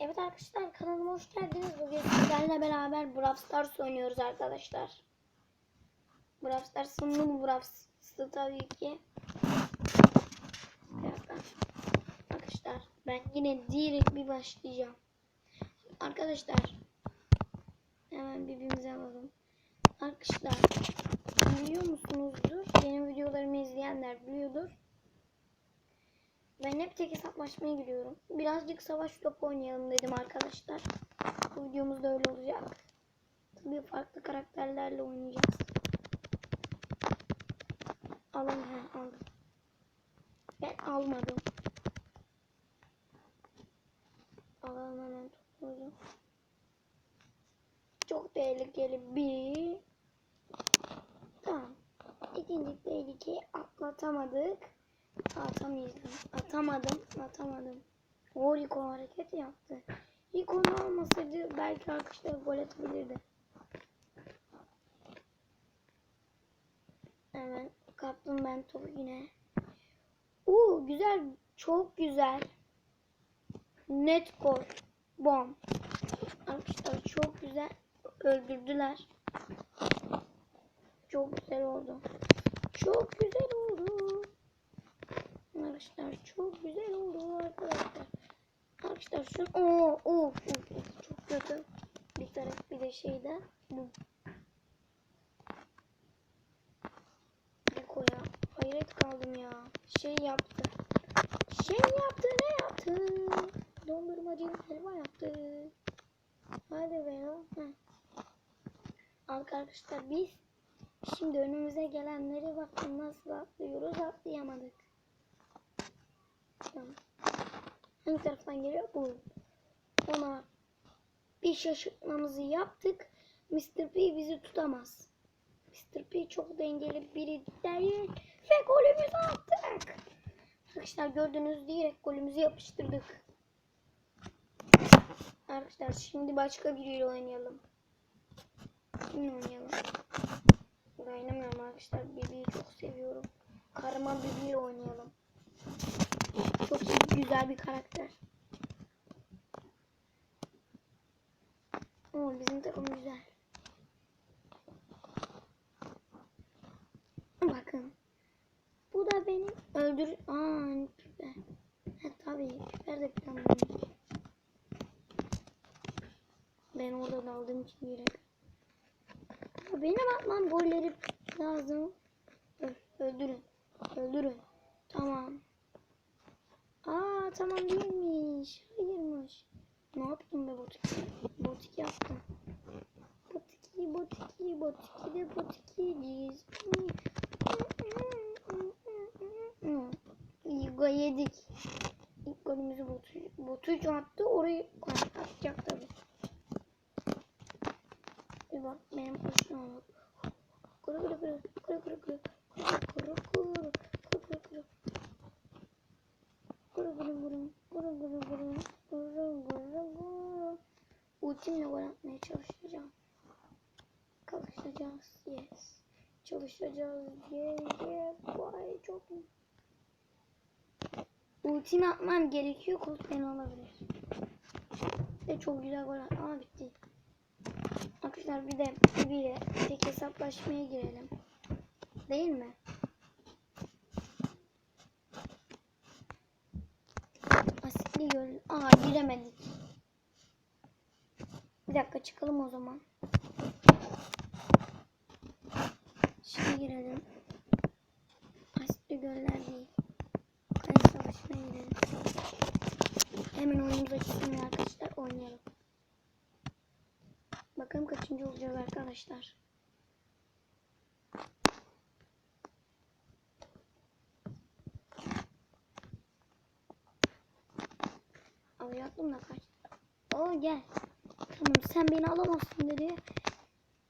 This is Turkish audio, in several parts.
Evet arkadaşlar kanalıma hoş geldiniz. Bugün sizlerle beraber Brawl Stars oynuyoruz arkadaşlar. Brawl Stars'ın bu Brawl tabii ki. Birazdan. Arkadaşlar ben yine direkt bir başlayacağım. Arkadaşlar hemen birbirimize alalım. Arkadaşlar biliyor musunuzdur? Benim videolarımı izleyenler biliyordur. Ben hep tek hesaplaşmaya giriyorum. Birazcık savaş topu oynayalım dedim arkadaşlar. Bu videomuz da öyle olacak. Tabii farklı karakterlerle oynayacağız. Alın he aldım. Ben almadım. Alalım hemen topumuzu. Çok tehlikeli bir. Tamam. İkinci tehlikeyi atlatamadık. Atamayacağım. Atamadım. Atamadım. O Rico hareket yaptı. Rico'nu almasaydı belki arkadaşlar gol atabilirdi. Hemen kaptım ben topu yine. Oo güzel. Çok güzel. Net gol. Bom. Arkadaşlar çok güzel. Öldürdüler. Çok güzel oldu. Çok güzel oldu. Arkadaşlar çok güzel oldu arkadaşlar. Arkadaşlar şu o o of, of, çok kötü. Bir taraf bir de şeyde bu. Rico ya. Hayret kaldım ya. Şey yaptı. Şey yaptı ne yaptı? Dondurmacı helva yaptı. Hadi be ya. Heh. Arkadaşlar biz şimdi önümüze gelenleri bakın nasıl atlıyoruz atlayamadık. Tamam. Hangi taraftan geliyor? Bu. Ona bir şaşırtmamızı yaptık. Mr. P bizi tutamaz. Mr. P çok dengeli biri değil. Ve golümüzü attık. Arkadaşlar gördüğünüz direkt golümüzü yapıştırdık. Arkadaşlar şimdi başka biriyle oynayalım. Kimle oynayalım? Oynamıyorum arkadaşlar. Bibi'yi çok seviyorum. Karma Bibi'yle oynayalım. Çok güzel bir karakter. Oo, bizim takım güzel. Bakın. Bu da benim öldür... Aa, küper. Ha, tabii küper de benim. Ben oradan aldığım için. Ya Benim atmam golleri lazım. Öl, öldürün. Öldürün. Tamam. Aa tamam değilmiş. Hayırmış. Ne yaptım be botik? Botik yaptım. Botiki botiki botiki de botiki İyi gol yedik. İlk golümüzü botu, botucu attı. Orayı Çalışacağız. Yes. Yes. Vay çok iyi. Atmam gerekiyor. Kolt beni alabilir. Ve çok güzel gol. Ama bitti. Arkadaşlar bir de biriyle tek hesaplaşmaya girelim. Değil mi? Asitli göl. Aa giremedik. Bir dakika çıkalım o zaman. Şimdi girelim. Asitli göller değil. Kale savaşına girelim. Hemen oyunumuza çıksın arkadaşlar. Oynayalım. Bakalım kaçıncı olacağız arkadaşlar. Alacaktım da kaçtı. Oo gel. Tamam sen beni alamazsın dedi.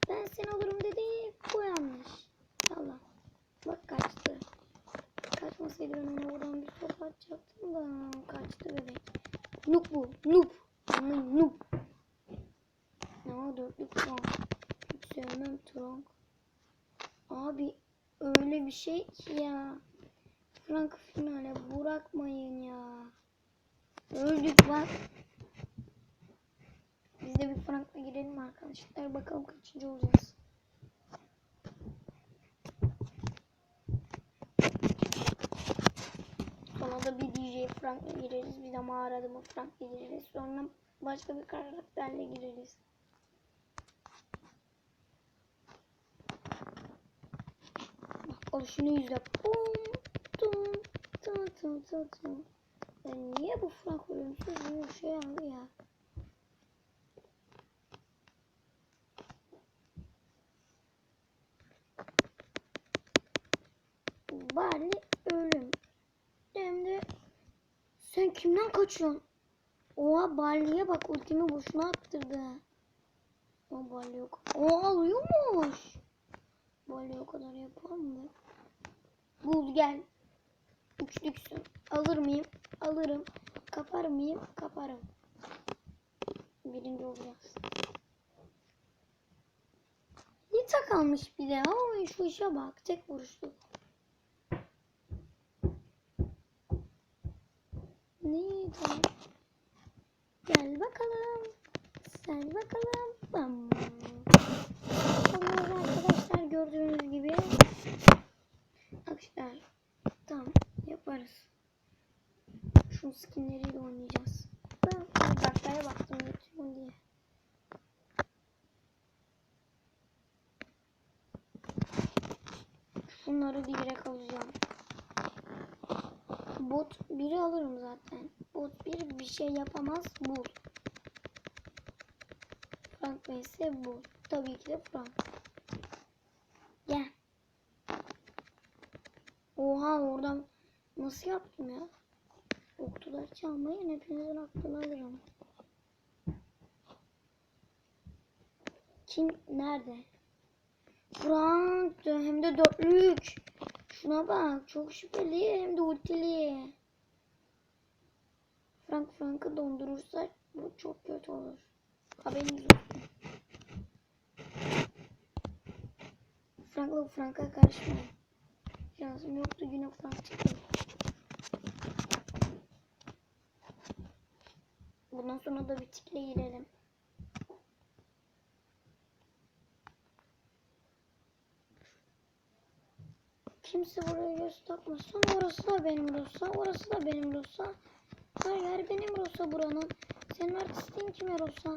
Ben seni alırım dedi. Bu yanlış. Kaçtı. Kaçmasaydı ben ona oradan bir top atacaktım da kaçtı bebek. Noob bu. Noob. Noob. Ne dörtlük Tronk. Hiç sevmem Tronk. Abi öyle bir şey ki ya. Frank finale bırakmayın ya. Öldük bak. Frank'la girelim arkadaşlar. Bakalım kaçıncı olacağız. Sonra da bir DJ Frank'la gireriz. Bir de mağarada mı Frank'la gireriz. Sonra başka bir karakterle gireriz. Bak al şunu izle. Bum, tum, tum, tum, tum, tum. Ya niye bu Frank ölümsüz bir şey aldı ya? Bari ölüm. Hem de sen kimden kaçıyorsun? Oha Barley'e bak ultimi boşuna attırdı. O Barley yok. O alıyormuş. Barley o kadar yapar mı? Bul gel. Üçlüksün. Alır mıyım? Alırım. Kapar mıyım? Kaparım. Birinci olacağız. Nita kalmış bir de. Oy şu işe bak. Tek vuruşluk. Nita. Gel bakalım. Sen bakalım. Bam. Tamam arkadaşlar gördüğünüz gibi. Arkadaşlar tamam yaparız. Şu skinleriyle oynayacağız. Ben dakikaya baktım YouTube diye. Şunları direkt alacağım. Bot 1'i alırım zaten. Bot 1 bir şey yapamaz. Bu. Frank vs bu. Tabii ki de Frank. Gel. Oha oradan nasıl yaptım ya? Oktular çalmayın hepinizin aklını alırım. Kim nerede? Frank hem de dörtlük. Şuna bak çok şüpheli hem de ultili. Frank Frank'ı dondurursa bu çok kötü olur. Haberiniz olsun. Frank'la Frank'a karışmayın. Şansım yoktu yine Frank çıktı. Bundan sonra da bir tikle girelim. Kimse buraya göz takmasın. Orası da benim Rosa. Orası da benim Rosa. Her yer benim Rosa buranın. Senin artistin kime Rosa?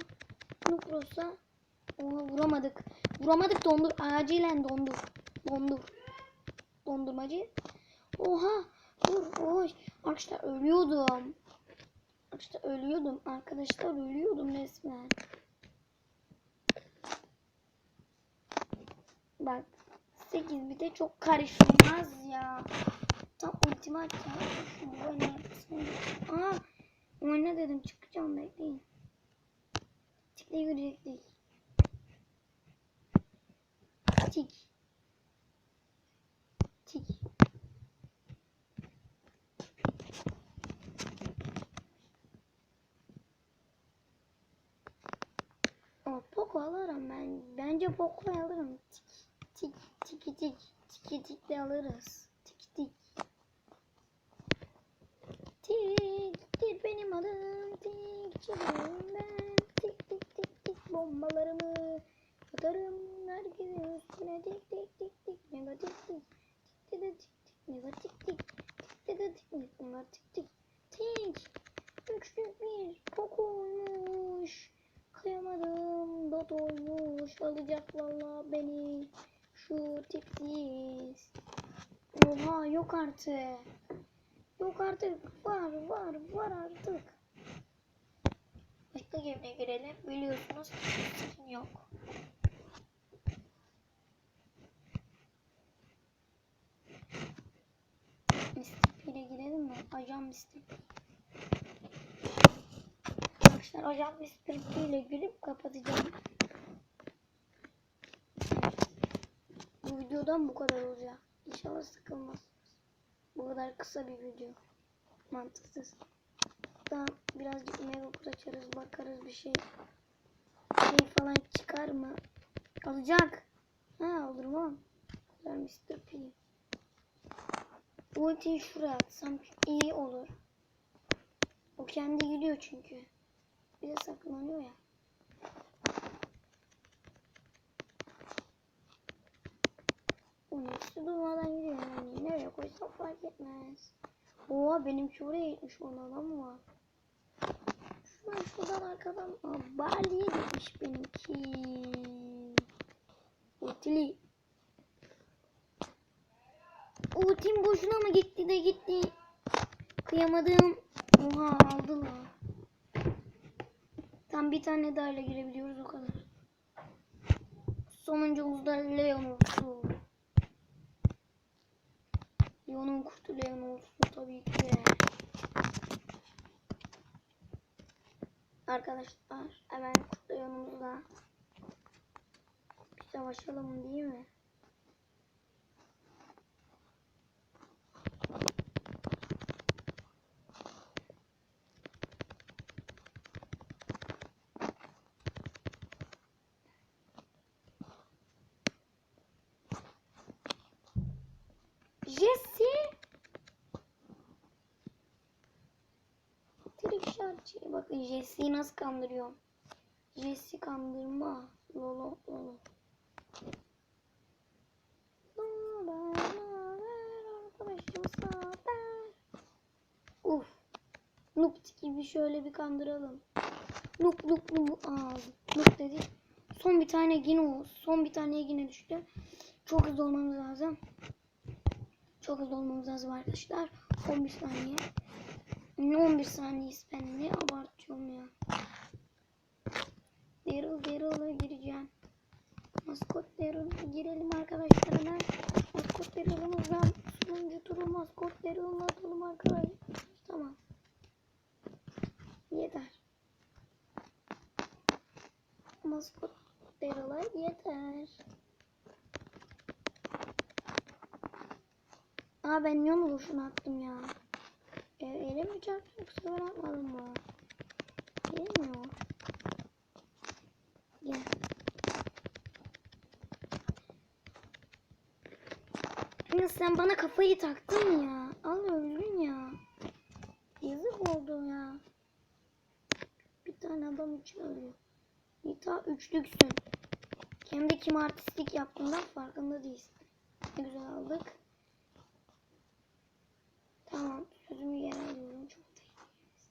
Nuk Rosa. Oha vuramadık. Vuramadık dondur. Acilen dondur. Dondur. Dondurmacı. Oha. Dur. Oy. Arkadaşlar ölüyordum. Arkadaşlar ölüyordum. Arkadaşlar ölüyordum resmen. Bak. 8 bir de çok karışılmaz ya. Tam ultimi atacağım. Arkasına. Aa. Oyna dedim çıkacağım bekleyin. Tikle görecektik. Tik. Tik. O Poco alırım ben. Bence Poco'yu alırım. Tik tik tiki tikle alırız. Tik tik. Tik tik benim adım tik çizerim ben. Tik tik tik tik bombalarımı atarım herkesin üstüne tik tik tik tik negatif tik tik de tik tik negatif tik tik de tik tik negatif tik tik üçlü bir Poco'ymuş. Kıyamadım Dodo'ymuş alacak valla beni şu tipsiz. Oha yok artık. Yok artık var var var artık. Başka gemine girelim biliyorsunuz skin yok. Mystic ile girelim mi? Ajan Mystic. Arkadaşlar Ajan Mystic ile girip kapatacağım. Bu videodan bu kadar olacak. İnşallah sıkılmazsınız. Bu kadar kısa bir video. Mantıksız. Daha birazcık kutu açarız bakarız bir şey. Şey falan çıkar mı? Alacak. Ha olur mu? Güzel Mr. P. Ultiyi şuraya atsam iyi olur. O kendi gidiyor çünkü. Bir de saklanıyor ya. İkisi durmadan gidiyor yani. Nereye koysam fark etmez. Oha benimki oraya gitmiş ona adam var. Şuradan şuradan arkadan. Aa, Bali'ye gitmiş benimki. Utili. Utim boşuna mı gitti de gitti. Kıyamadım. Oha aldılar. Tam bir tane daha ile girebiliyoruz o kadar. Sonuncumuz da Leon olsun. Leon olsun tabii ki. Arkadaşlar hemen Leon'umuzla bir savaşalım değil mi? Jesse. Şarkı. Bakın Jesse'yi nasıl kandırıyorum. Jesse kandırma. Lolo lolo. Uf. Nupt gibi şöyle bir kandıralım. Nup nup nup. Aa, nup dedi. Son bir tane yine o. Son bir tane yine düştü. Çok hızlı olmamız lazım. Çok hızlı olmamız lazım arkadaşlar. 11 saniye. Ne 11 saniye ben ne abartıyorum ya. Daryl Daryl'a gireceğim. Maskot Daryl'a girelim arkadaşlar hemen. Maskot Daryl'ımızdan sonuncu turu Maskot Daryl'la atalım arkadaşlar. Tamam. Yeter. Maskot Daryl'a yeter. Aa ben niye onu boşuna attım ya? Yoksa ben atmadım mı? Gelmiyor. Gel. Ya sen bana kafayı taktın ya. Al öldün ya. Yazık oldu ya. Bir tane adam için ölüyor. Nita üçlüksün. Hem de kim artistlik yaptığından farkında değilsin. Ne güzel aldık. Tamam sözümü geri alıyorum. Çok tehlikeliyiz.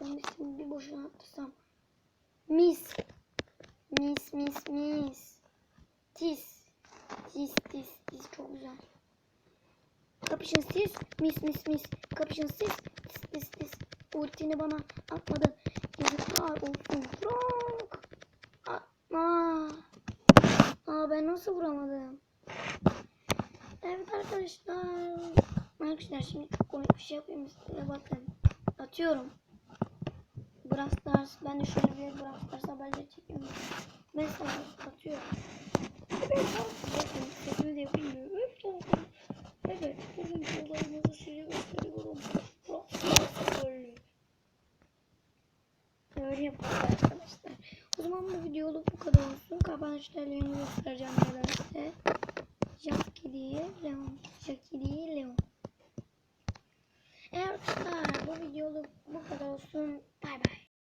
Ben de şimdi bir boşuna attırsam. Mis. Mis mis mis. Tis. Tis tis tis çok güzel. Kapışın siz. Mis mis mis. Kapışın siz. Tis tis tis. Ultini bana atmadı. Yazıklar olsun. Frank. Aa. Aa ben nasıl vuramadım? Evet arkadaşlar. Arkadaşlar şimdi komik bir şey yapayım size bakın. Atıyorum. Brawl Stars. Ben de şöyle bir Brawl Stars haberleri çekeyim. Mesela atıyorum. Evet. Bakın sesimi de yapayım. Evet. Evet. Bugünkü olayımızı size gösteriyorum. Brawl Stars böyle. Öyle yapalım arkadaşlar. O zaman bu videoluk bu kadar olsun. Kapanışlarını göstereceğim